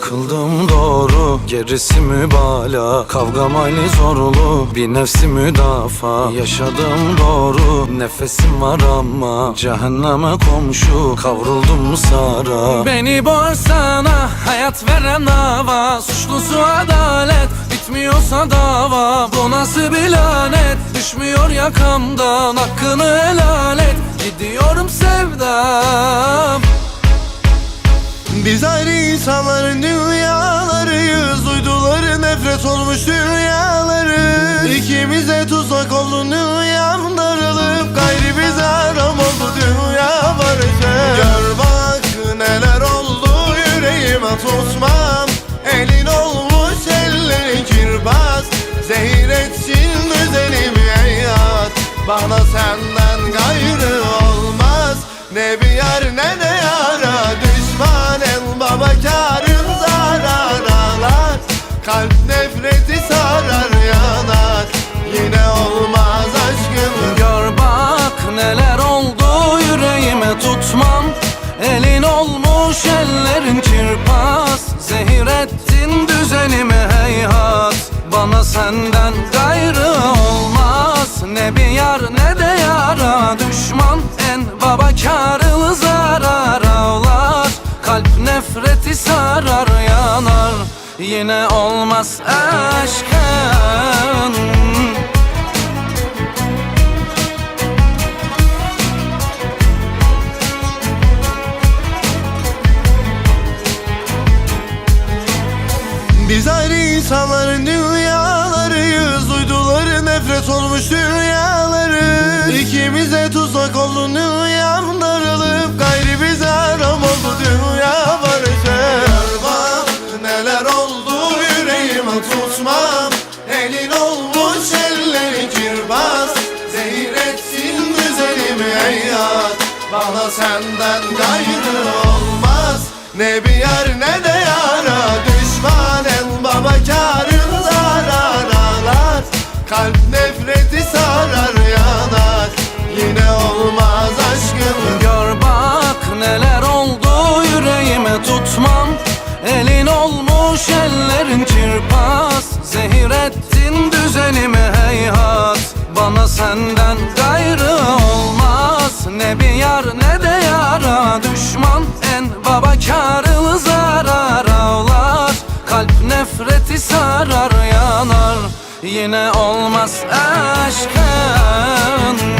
Takıldım doğru gerisi mübala Kavgam aynı zorlu bir nefsi müdafaa. Yaşadım doğru nefesim var ama Cehenneme komşu. Kavruldum sara. Beni boğarsana hayat veren dava. Suçlusu adalet bitmiyorsa dava. Bu nasıl bir lanet? Düşmüyor yakamdan Hakkını helal et. Gidiyorum sevdam Biz ayrı insanların dünyalarıyız. Uyduları nefret olmuş dünyaları İkimize tuzak oldu dünyam darılıp Gayri bize haram oldu. Dünya barışı Gör bak neler oldu. Yüreğime tutmam Elin olmuş ellerin kirbaz. Zehir etsin düzenimi hayat Bana senden gayrı olmaz. Ne bir yar ne de yara düzenimi heyhat. Bana senden gayrı olmaz. Ne bir yar ne de yara. Düşman en baba karılı zarar. Ağlar Kalp nefreti sarar yanar. Yine olmaz aşkın İnsanların dünyalarıyız Uyduları nefret olmuş dünyaları. İkimize tuzak oldu dünyam darılıp Gayri bize haram oldu dünya barışı Gör bak neler oldu yüreğime tutmam. Elin olmuş ellerin kirbaz. Zehir etsin düzenimi hayat Bana senden gayrı olmaz. Ne bir yar ne de yara Bana senden gayrı olmaz. Ne bir yar ne de yara Düşman en baba karılı zarar. Ağlar Kalp nefreti sarar yanar. Yine olmaz aşkın